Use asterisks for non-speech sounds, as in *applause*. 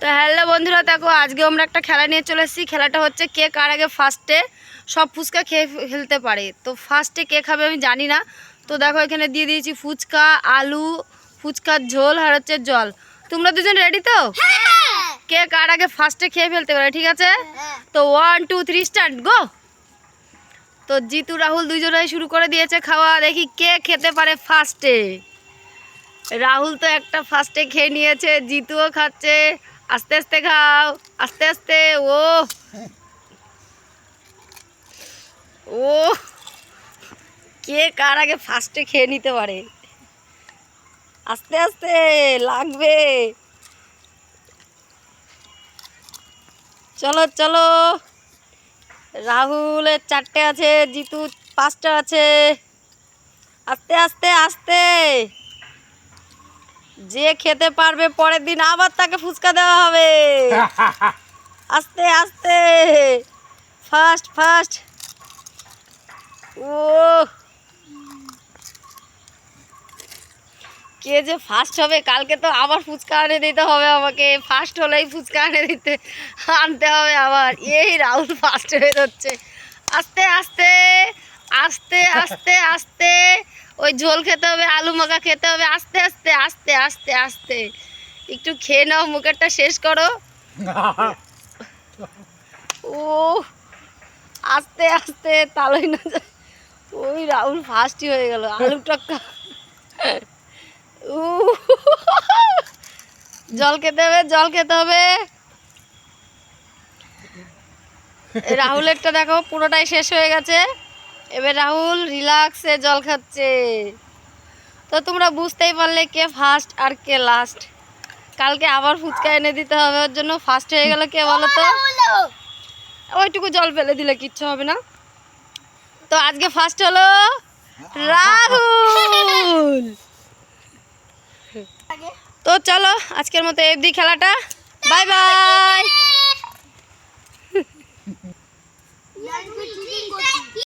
তো হ্যালো বন্ধুরা দেখো আজকে আমরা একটা খেলা নিয়ে চলে এসেছি। খেলাটা হচ্ছে কে কার আগে ফার্স্টে সব ফুচকা খেয়ে ফেলতে পারে। তো ফার্স্টে কে খাবে আমি জানি না। তো দেখো এখানে দিয়ে দিয়েছি ফুচকা আলু ফুচকার ঝোল আর হচ্ছে জল। তোমরা দুজন রেডি তো? কে কার আগে ফার্স্টে খেয়ে ফেলতে পারে ঠিক আছে? তো one two three start go তো জিতু রাহুল দুজনেই শুরু করে দিয়েছে খাওয়া। দেখি কে খেতে পারে ফার্স্টে রাহুল তো একটা ফার্স্টে খেয়ে নিয়েছে জিতুও খাচ্ছে। আস্তে আস্তে খাও, আস্তে আস্তে, ও। ও, কে কার আগে ফার্স্টে খেয়ে নিতে পারে? আস্তে আস্তে, লাগবে। চলো চলো। রাহুলের চারটে আছে, জিতু পাঁচটা আছে। আস্তে আস্তে আস্তে। যে খেতে পারবে পরের দিন আবার তাকে ফুচকা দেওয়া হবে। *laughs* আস্তে আস্তে। ফার্স্ট ফার্স্ট ও কে যে ফার্স্ট হবে কালকে তো আবার ফুচকা এনে দিতে হবে আমাকে। ফার্স্ট হলেই ফুচকা এনে দিতে আনতে হবে আবার। এই রাহুল ফার্স্ট হয়ে যাচ্ছে। আস্তে আস্তে আস্তে আস্তে আস্তে। ওই ঝোল খেতে হবে, আলু মাখা খেতে হবে, আস্তে আস্তে আস্তে আস্তে আস্তে। একটু খেয়ে নাও, মুখেরটা শেষ করো। ও আস্তে আস্তে, তালই না। ওই রাহুল ফার্স্টই হয়ে গেল, আলু টক্কা। জল খেতে হবে, জল খেতে হবে। রাহুলেরটা দেখো, পুরোটাই শেষ হয়ে গেছে। এবার রাহুল রিল্যাক্সে জল খাচ্ছে। তো তোমরা বুঝতেই পারলে কে ফার্স্ট আর কে লাস্ট কালকে আবার ফুচকা এনে দিতে হবে, ওর জন্য ফার্স্ট হয়ে গেল কে বলো তো? ওইটুকু জল ফেলে দিলে কিচ্ছু হবে না। তো আজকে ফার্স্ট হলো রাহুল। তো চলো, আজকের মতো এফডি খেলাটা।